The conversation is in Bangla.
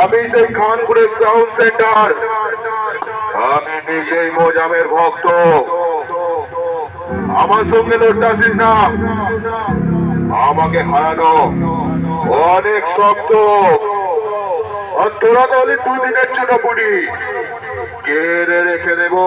আমি সেই খানপুরের সাউন্ড সেন্টার আমি নিজেই মোজামের ভক্ত। আমার সঙ্গে লড়তে না? আমাকে হারানো। অনেক শক্ত আর তোরা তাহলে দুদিনের জন্য পুরি কেড়ে রেখে দেবো।